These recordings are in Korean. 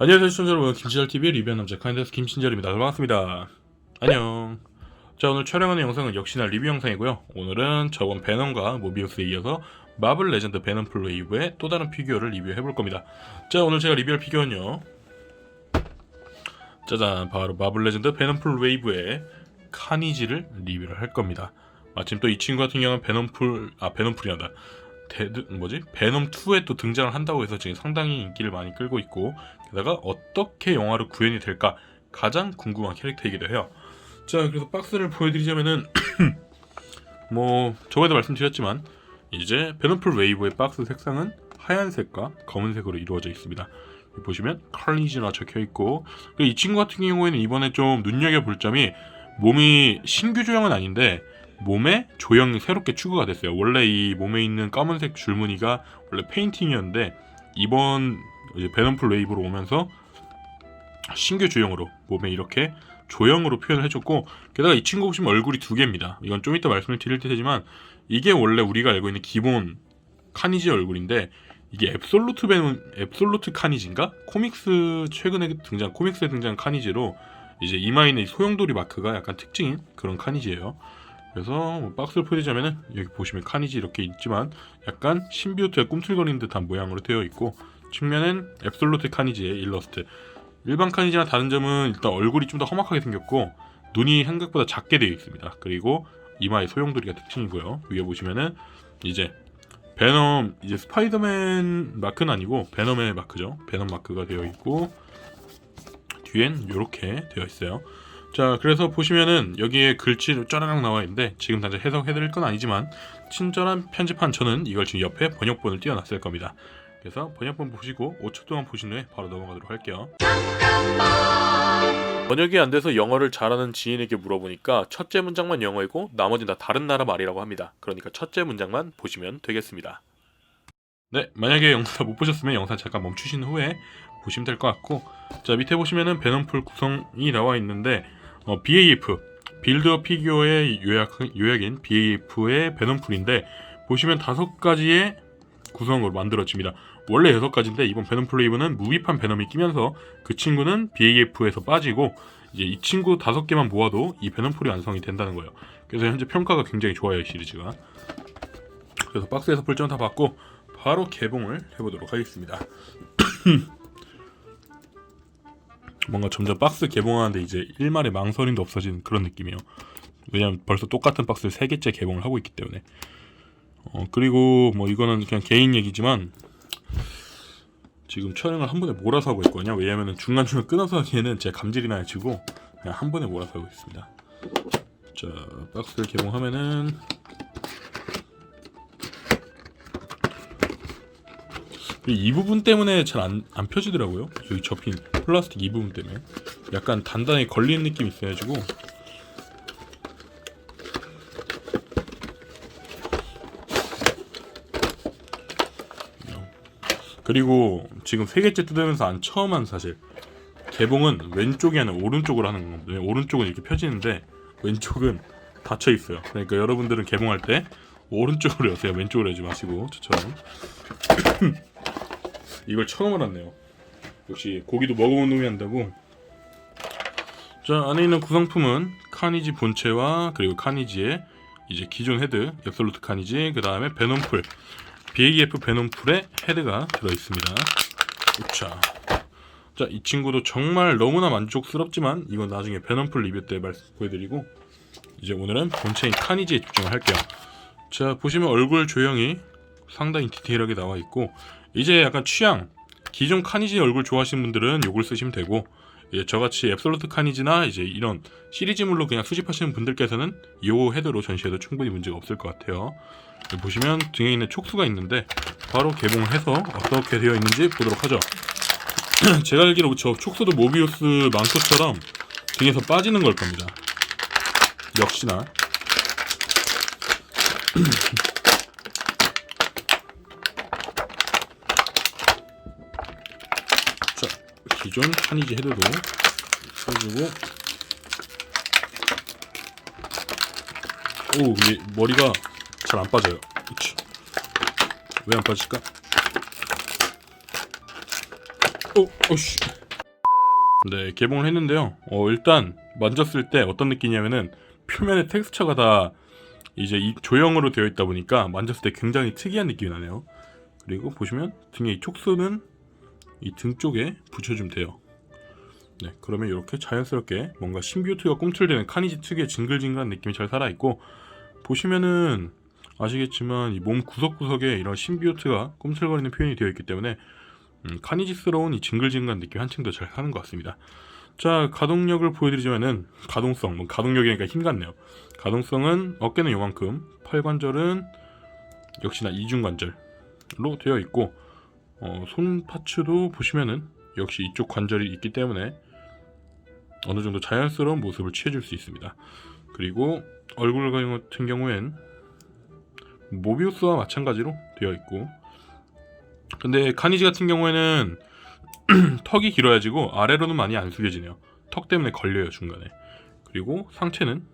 안녕하세요 시청자 여러분. 김치절TV의 리뷰한 남자 카인데스 김신절입니다. 반갑습니다. 안녕. 자 오늘 촬영하는 영상은 역시나 리뷰 영상이고요. 오늘은 저번 베넘과 모비우스에 이어서 마블 레전드 베넘 플레이브의 또 다른 피규어를 리뷰해 볼 겁니다. 자 오늘 제가 리뷰할 피규어는요. 짜잔 바로 마블 레전드 베넘 플웨이브의 카니지를 리뷰를 할 겁니다. 마침 또 이 친구 같은 경우는 베넘풀 아 베넘풀이란다 데드 뭐지 베넘 2에 또 등장을 한다고 해서 지금 상당히 인기를 많이 끌고 있고 게다가 어떻게 영화로 구현이 될까 가장 궁금한 캐릭터이기도 해요. 자 그래서 박스를 보여드리자면은 뭐 저번에도 말씀드렸지만 이제 베넘풀 웨이브의 박스 색상은 하얀색과 검은색으로 이루어져 있습니다. 보시면 칼리지나 적혀 있고 이 친구 같은 경우에는 이번에 좀 눈여겨 볼 점이 몸이 신규 조형은 아닌데 몸에 조형이 새롭게 추가가 됐어요. 원래 이 몸에 있는 검은색 줄무늬가 원래 페인팅이었는데 이번 이제 베넘풀 웨이브로 오면서 신규 조형으로 몸에 이렇게 조형으로 표현을 해줬고 게다가 이 친구 보시면 얼굴이 두 개입니다. 이건 좀 이따 말씀을 드릴 테지만 이게 원래 우리가 알고 있는 기본 카니지 얼굴인데 이게 앱솔루트 베놈 앱솔루트 카니지인가? 코믹스 최근에 등장 코믹스에 등장 카니지로 이제 이마에 있는 이 소용돌이 마크가 약간 특징인 그런 카니지예요. 그래서 뭐 박스를 보여드리자면은 여기 보시면 카니지 이렇게 있지만 약간 신비우트의 꿈틀거리는 듯한 모양으로 되어 있고 측면엔 앱솔루트 카니지의 일러스트. 일반 카니지랑 다른 점은 일단 얼굴이 좀 더 험악하게 생겼고 눈이 생각보다 작게 되어 있습니다. 그리고 이마에 소용돌이가 특징이고요. 위에 보시면은 이제 베넘 이제 스파이더맨 마크는 아니고 베넘의 마크죠. 베넘 마크가 되어 있고 뒤엔 이렇게 되어 있어요 자 그래서 보시면은 여기에 글씨 짜라락 나와 있는데 지금 당장 해석해드릴 건 아니지만 친절한 편집한 저는 이걸 지금 옆에 번역본을 띄워놨을 겁니다. 그래서 번역본 보시고 5초 동안 보신 후에 바로 넘어가도록 할게요. 번역이 안 돼서 영어를 잘하는 지인에게 물어보니까 첫째 문장만 영어이고 나머지는 다 다른 나라 말이라고 합니다. 그러니까 첫째 문장만 보시면 되겠습니다. 네 만약에 영상 못 보셨으면 영상 잠깐 멈추신 후에 보시면 될 것 같고 자 밑에 보시면은 베넘풀 구성이 나와 있는데 어, BAF 빌드업 피규어의 요약, 요약인 BAF의 베넘풀인데 보시면 다섯 가지의 구성으로 만들어집니다. 원래 여섯 가지인데 이번 베넘 플레이브는 무비판 베넘이 끼면서 그 친구는 BAF에서 빠지고 이제 이 친구 다섯 개만 모아도 이 베넘풀이 완성이 된다는 거예요. 그래서 현재 평가가 굉장히 좋아요 이 시리즈가. 그래서 박스에서 풀점 다 받고 바로 개봉을 해보도록 하겠습니다. 뭔가 점점 박스 개봉하는데 이제 일말의 망설임도 없어지는 그런 느낌이에요. 왜냐면 벌써 똑같은 박스를 세 개째 개봉을 하고 있기 때문에. 어, 그리고 뭐 이거는 그냥 개인 얘기지만 지금 촬영을 한 번에 몰아서 하고 있거든요. 왜냐면은 중간중간 끊어서 하기에는 제 감질이 나가지고 그냥 한 번에 몰아서 하고 있습니다. 자, 박스를 개봉하면은 이, 이 부분 때문에 잘 안 안 펴지더라고요. 여기 접힌 플라스틱 이 부분 때문에 약간 단단히 걸리는 느낌이 있어가지고 그리고 지금 세 개째 뜯으면서 안 처음 한 사실 개봉은 왼쪽이 아니라 오른쪽으로 하는 거거든요. 오른쪽은 이렇게 펴지는데 왼쪽은 닫혀 있어요. 그러니까 여러분들은 개봉할 때 오른쪽으로 여세요. 왼쪽으로 하지 마시고 저처럼 이걸 처음 알았네요. 역시 고기도 먹어본 놈이 한다고. 자 안에 있는 구성품은 카니지 본체와 그리고 카니지의 이제 기존 헤드 앱솔루트 카니지 그 다음에 베놈풀 BAF 베놈풀의 헤드가 들어 있습니다. 자, 자, 이 친구도 정말 너무나 만족스럽지만 이건 나중에 베놈풀 리뷰 때 말씀 보여드리고 이제 오늘은 본체인 카니지에 집중을 할게요. 자, 보시면 얼굴 조형이 상당히 디테일하게 나와 있고 이제 약간 취향 기존 카니지 얼굴 좋아하시는 분들은 요걸 쓰시면 되고 예, 저같이 앱솔루트 카니지나 이제 이런 시리즈물로 그냥 수집하시는 분들께서는 이 헤드로 전시해도 충분히 문제가 없을 것 같아요. 보시면 등에 있는 촉수가 있는데 바로 개봉을 해서 어떻게 되어 있는지 보도록 하죠. 제가 알기로 저 촉수도 모비우스 망토처럼 등에서 빠지는 걸 겁니다. 역시나 기존 카니지 헤드도 써주고 오 이게 머리가 잘 안 빠져요 왜 안 빠질까? 오, 오씨 네, 개봉을 했는데요. 어, 일단 만졌을 때 어떤 느낌이냐면은 표면에 텍스처가 다 이제 이 조형으로 되어 있다 보니까 만졌을 때 굉장히 특이한 느낌이 나네요. 그리고 보시면 등의 이 촉수는 이 등 쪽에 붙여주면 돼요. 네, 그러면 이렇게 자연스럽게 뭔가 신비오트가 꿈틀대는 카니지 특유의 징글징글한 느낌이 잘 살아있고 보시면은 아시겠지만 이 몸 구석구석에 이런 신비오트가 꿈틀거리는 표현이 되어 있기 때문에 음, 카니지스러운 이 징글징글한 느낌 한층 더 잘 사는 것 같습니다. 자 가동력을 보여드리자면은 가동성, 뭐 가동력이니까 힘 같네요. 가동성은 어깨는 요만큼, 팔관절은 역시나 이중관절로 되어 있고 어, 손 파츠도 보시면은 역시 이쪽 관절이 있기 때문에 어느 정도 자연스러운 모습을 취해줄 수 있습니다. 그리고 얼굴 같은 경우엔 모비우스와 마찬가지로 되어 있고 근데 카니지 같은 경우에는 턱이 길어야지고 아래로는 많이 안 숙여지네요. 턱 때문에 걸려요 중간에. 그리고 상체는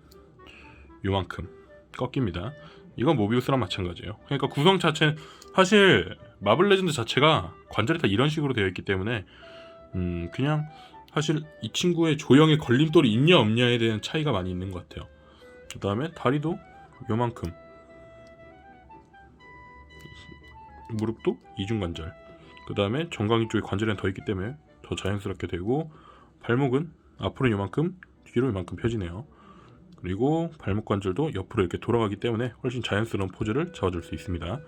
요만큼 꺾입니다. 이건 모비우스랑 마찬가지예요. 그러니까 구성 자체 사실 마블 레전드 자체가 관절이 다 이런 식으로 되어 있기 때문에 음 그냥 사실 이 친구의 조형에 걸림돌이 있냐 없냐에 대한 차이가 많이 있는 것 같아요. 그 다음에 다리도 요만큼. 무릎도 이중관절. 그 다음에 정강이 쪽에 관절이 더 있기 때문에 더 자연스럽게 되고 발목은 앞으로 요만큼 뒤로 요만큼 펴지네요. 그리고 발목 관절도 옆으로 이렇게 돌아가기 때문에 훨씬 자연스러운 포즈를 잡아줄 수 있습니다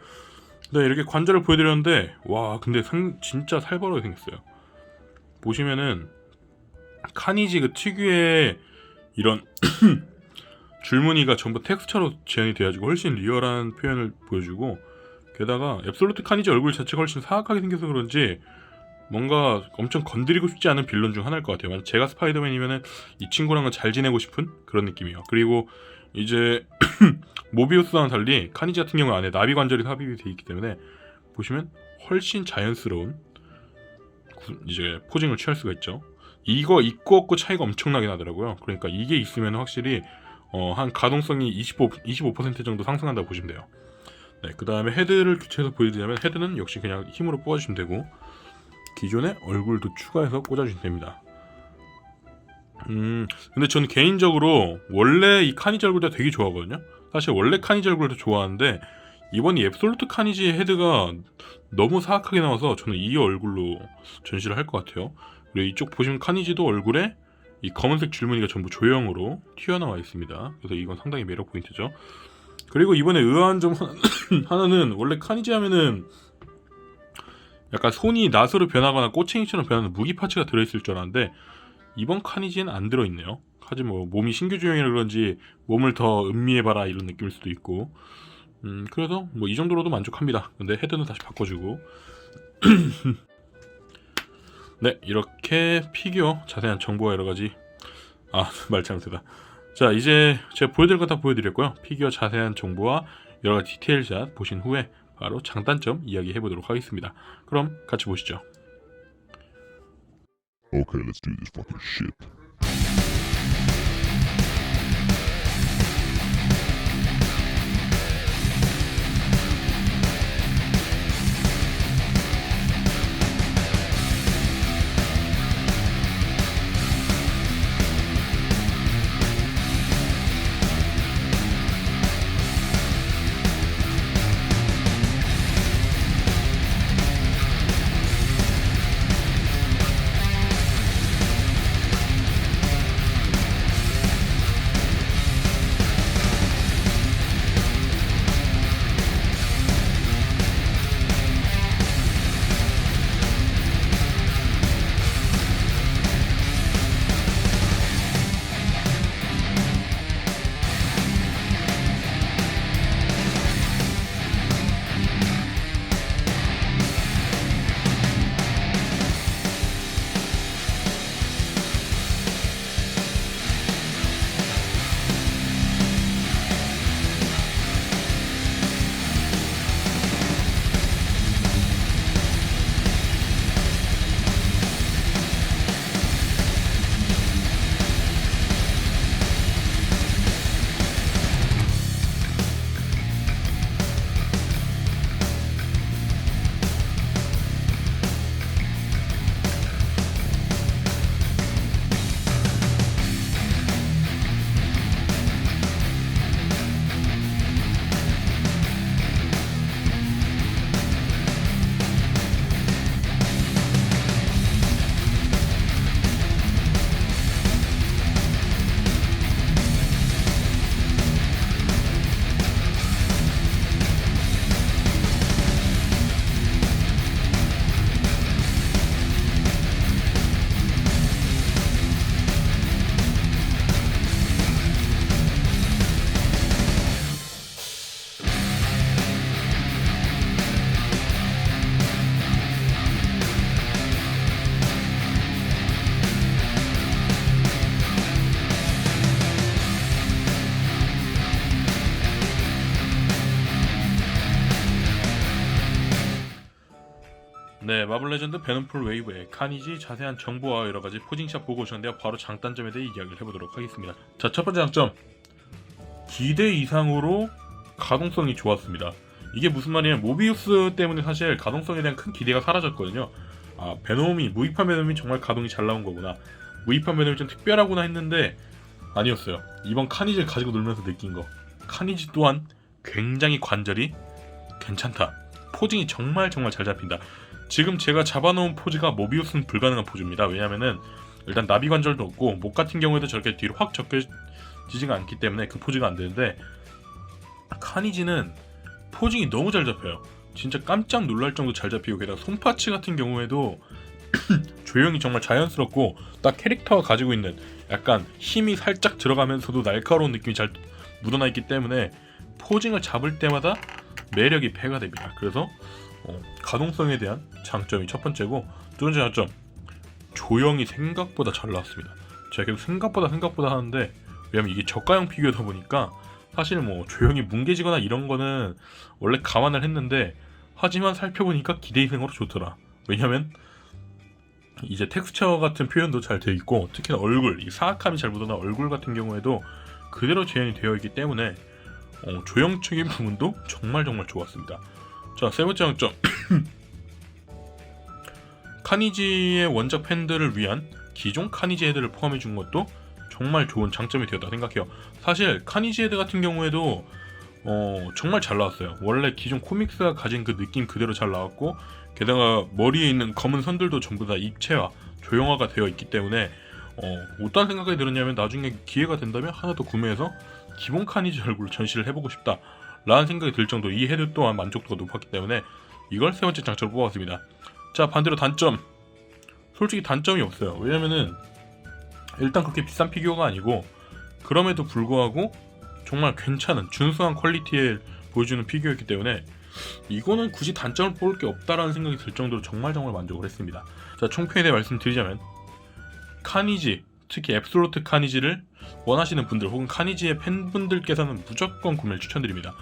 네 이렇게 관절을 보여드렸는데 와 근데 상, 진짜 살벌하게 생겼어요 보시면은 카니지 그 특유의 이런 줄무늬가 전부 텍스처로 재현이 돼가지고 훨씬 리얼한 표현을 보여주고 게다가 앱솔루트 카니지 얼굴 자체가 훨씬 사악하게 생겨서 그런지 뭔가 엄청 건드리고 싶지 않은 빌런 중 하나일 것 같아요. 제가 스파이더맨이면은 이 친구랑은 잘 지내고 싶은 그런 느낌이에요. 그리고 이제 모비우스와는 달리 카니지 같은 경우 안에 나비 관절이 삽입이 되어 있기 때문에 보시면 훨씬 자연스러운 구- 이제 포징을 취할 수가 있죠. 이거 있고 없고 차이가 엄청나게 나더라고요. 그러니까 이게 있으면 확실히 어, 한 가동성이 25, 25% 정도 상승한다고 보시면 돼요. 네, 그 다음에 헤드를 교체해서 보여드리자면 헤드는 역시 그냥 힘으로 뽑아주시면 되고 기존에 얼굴도 추가해서 꽂아주시면 됩니다. 음, 근데 저는 개인적으로 원래 이 카니지 얼굴도 되게 좋아하거든요. 사실 원래 카니지 얼굴도 좋아하는데 이번 이 앱솔루트 카니지 헤드가 너무 사악하게 나와서 저는 이 얼굴로 전시를 할 것 같아요. 그리고 이쪽 보시면 카니지도 얼굴에 이 검은색 줄무늬가 전부 조형으로 튀어나와 있습니다. 그래서 이건 상당히 매력 포인트죠. 그리고 이번에 의아한 점 하나- 하나는 원래 카니지 하면은 약간 손이 낫으로 변하거나 꼬챙이처럼 변하는 무기 파츠가 들어있을 줄 알았는데 이번 카니지는 안 들어있네요. 하지만 뭐 몸이 신규 조형이라 그런지 몸을 더 음미해봐라 이런 느낌일 수도 있고 음 그래서 뭐 이 정도로도 만족합니다. 근데 헤드는 다시 바꿔주고 네 이렇게 피규어 자세한 정보와 여러 가지 아 말 잘못했다. 자 이제 제가 보여드릴 것다 보여드렸고요. 피규어 자세한 정보와 여러 가지 디테일샷 보신 후에 바로 장단점 이야기해 보도록 하겠습니다. 그럼 같이 보시죠. Okay, let's do this fucking shit. 네, 마블 레전드 베놈풀 웨이브의 카니지 자세한 정보와 여러 가지 포징샷 보고 오셨는데요. 바로 장단점에 대해 이야기를 해보도록 하겠습니다. 자, 첫 번째 장점. 기대 이상으로 가동성이 좋았습니다. 이게 무슨 말이냐면 모비우스 때문에 사실 가동성에 대한 큰 기대가 사라졌거든요. 아, 베놈이 무입한 베놈이 정말 가동이 잘 나온 거구나. 무입한 베놈이 좀 특별하구나 했는데 아니었어요. 이번 카니지를 가지고 놀면서 느낀 거. 카니지 또한 굉장히 관절이 괜찮다. 포징이 정말 정말 잘 잡힌다. 지금 제가 잡아놓은 포즈가 모비우스는 불가능한 포즈입니다. 왜냐면은 일단 나비 관절도 없고 목 같은 경우에도 저렇게 뒤로 확 접혀지지가 않기 때문에 그 포즈가 안 되는데 카니지는 포징이 너무 잘 잡혀요. 진짜 깜짝 놀랄 정도 잘 잡히고 게다가 손파츠 같은 경우에도 조형이 정말 자연스럽고 딱 캐릭터가 가지고 있는 약간 힘이 살짝 들어가면서도 날카로운 느낌이 잘 묻어나 있기 때문에 포징을 잡을 때마다 매력이 배가 됩니다. 그래서 어, 가동성에 대한 장점이 첫 번째고 두 번째 장점 조형이 생각보다 잘 나왔습니다. 제가 계속 생각보다 생각보다 하는데 왜냐면 이게 저가형 피규어다 보니까 사실 뭐 조형이 뭉개지거나 이런 거는 원래 감안을 했는데 하지만 살펴보니까 기대 이상으로 좋더라. 왜냐면 이제 텍스처 같은 표현도 잘 되어 있고 특히나 얼굴 이 사악함이 잘 묻어나 얼굴 같은 경우에도 그대로 재현이 되어 있기 때문에 어, 조형적인 부분도 정말 정말 좋았습니다. 자, 세 번째 장점. 카니지의 원작 팬들을 위한 기존 카니지 헤드를 포함해 준 것도 정말 좋은 장점이 되었다 생각해요. 사실 카니지 헤드 같은 경우에도 어, 정말 잘 나왔어요. 원래 기존 코믹스가 가진 그 느낌 그대로 잘 나왔고 게다가 머리에 있는 검은 선들도 전부 다 입체화, 조형화가 되어 있기 때문에 어, 어떤 생각이 들었냐면 나중에 기회가 된다면 하나 더 구매해서 기본 카니지 얼굴 전시를 해보고 싶다 라는 생각이 들 정도 이 헤드 또한 만족도가 높았기 때문에 이걸 세 번째 장점으로 뽑았습니다. 자 반대로 단점. 솔직히 단점이 없어요. 왜냐면은 일단 그렇게 비싼 피규어가 아니고 그럼에도 불구하고 정말 괜찮은 준수한 퀄리티에 보여주는 피규어였기 때문에 이거는 굳이 단점을 뽑을 게 없다라는 생각이 들 정도로 정말 정말 만족을 했습니다. 자 총평에 대해 말씀드리자면 카니지 특히 앱솔루트 카니지를 원하시는 분들 혹은 카니지의 팬분들께서는 무조건 구매를 추천드립니다.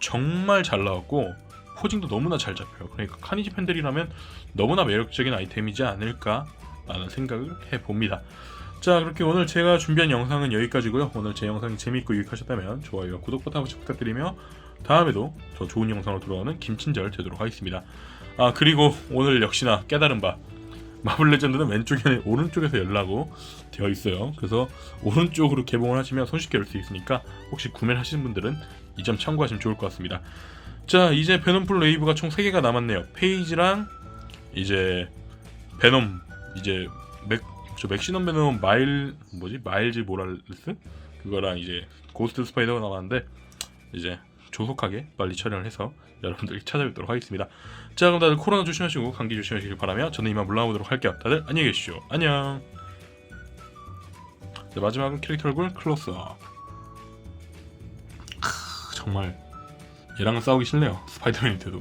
정말 잘 나왔고 포징도 너무나 잘 잡혀요. 그러니까 카니지 팬들이라면 너무나 매력적인 아이템이지 않을까라는 생각을 해봅니다. 자 그렇게 오늘 제가 준비한 영상은 여기까지고요. 오늘 제 영상이 재밌고 유익하셨다면 좋아요와 구독 버튼 한 번씩 부탁드리며 다음에도 더 좋은 영상으로 돌아오는 김친절 되도록 하겠습니다. 아 그리고 오늘 역시나 깨달은 바 마블 레전드는 왼쪽이 아니라 오른쪽에서 열라고 되어 있어요. 그래서 오른쪽으로 개봉을 하시면 손쉽게 열 수 있으니까 혹시 구매를 하시는 분들은 이 점 참고하시면 좋을 것 같습니다. 자, 이제 베놈풀 레이브가 총 3개가 남았네요. 페이지랑 이제 베놈 이제 맥, 저 맥시넘 베놈 마일 뭐지? 마일즈 모랄레스 그거랑 이제 고스트 스파이더가 남았는데 이제 조속하게 빨리 촬영을 해서 여러분들 찾아뵙도록 하겠습니다. 자 그럼 다들 코로나 조심하시고 감기 조심하시길 바라며 저는 이만 물러나보도록 할게요. 다들 안녕히 계십시오. 안녕. 자, 마지막은 캐릭터 얼굴 클로스업. 크, 정말 얘랑은 싸우기 싫네요. 스파이더맨한테도.